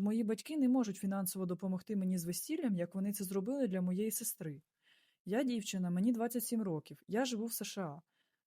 Мої батьки не можуть фінансово допомогти мені з весіллям, як вони це зробили для моєї сестри. Я дівчина, мені 27 років. Я живу в США.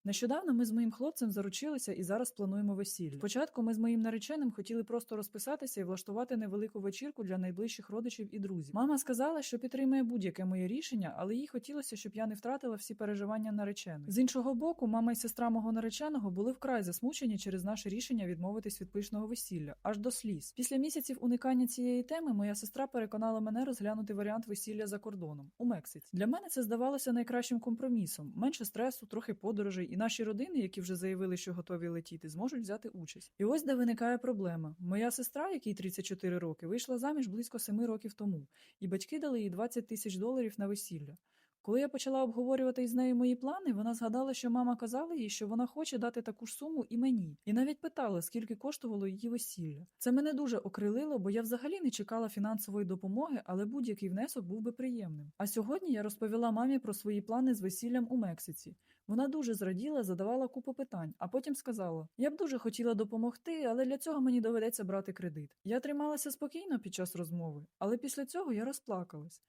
Нещодавно ми з моїм хлопцем заручилися і зараз плануємо весілля. Спочатку ми з моїм нареченим хотіли просто розписатися і влаштувати невелику вечірку для найближчих родичів і друзів. Мама сказала, що підтримує будь-яке моє рішення, але їй хотілося, щоб я не втратила всі переживання нареченої. З іншого боку, мама і сестра мого нареченого були вкрай засмучені через наше рішення відмовитись від пишного весілля, аж до сліз. Після місяців уникання цієї теми моя сестра переконала мене розглянути варіант весілля за кордоном у Мексиці. Для мене це здавалося найкращим компромісом: менше стресу, трохи подорожей, і наші родини, які вже заявили, що готові летіти, зможуть взяти участь. І ось де виникає проблема. Моя сестра, якій 34 роки, вийшла заміж близько 7 років тому, і батьки дали їй 20 тисяч доларів на весілля. Коли я почала обговорювати із нею мої плани, вона згадала, що мама казала їй, що вона хоче дати таку ж суму і мені, і навіть питала, скільки коштувало її весілля. Це мене дуже окрилило, бо я взагалі не чекала фінансової допомоги, але будь-який внесок був би приємним. А сьогодні я розповіла мамі про свої плани з весіллям у Мексиці. Вона дуже зраділа, задавала купу питань, а потім сказала: Я б дуже хотіла допомогти, але для цього мені доведеться брати кредит. Я трималася спокійно під час розмови, але після цього я розплакалась.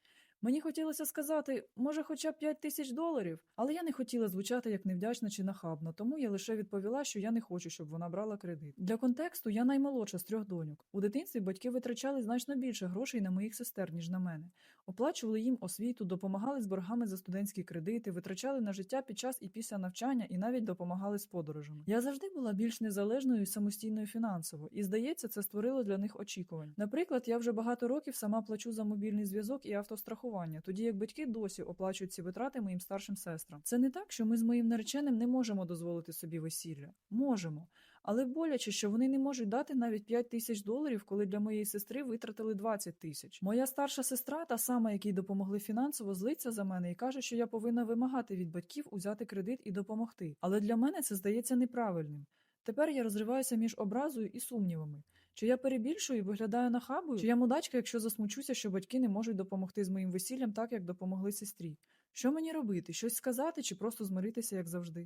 Мені хотілося сказати, може, хоча б 5 тисяч доларів, але я не хотіла звучати як невдячна чи нахабна, тому я лише відповіла, що я не хочу, щоб вона брала кредит. Для контексту я наймолодша з трьох доньок. У дитинстві батьки витрачали значно більше грошей на моїх сестер, ніж на мене. Оплачували їм освіту, допомагали з боргами за студентські кредити, витрачали на життя під час і після навчання і навіть допомагали з подорожами. Я завжди була більш незалежною і самостійною фінансово, і здається, це створило для них очікувань. Наприклад, я вже багато років сама плачу за мобільний зв'язок і автострахування, тоді як батьки досі оплачують ці витрати моїм старшим сестрам. Це не так, що ми з моїм нареченим не можемо дозволити собі весілля. Можемо. Але боляче, що вони не можуть дати навіть 5 тисяч доларів, коли для моєї сестри витратили 20 тисяч. Моя старша сестра, та сама, якій допомогли фінансово, злиться за мене і каже, що я повинна вимагати від батьків узяти кредит і допомогти. Але для мене це здається неправильним. Тепер я розриваюся між образою і сумнівами. Чи я перебільшую і виглядаю нахабою? Чи я мудачка, якщо засмучуся, що батьки не можуть допомогти з моїм весіллям так, як допомогли сестрі? Що мені робити? Щось сказати чи просто змиритися, як завжди?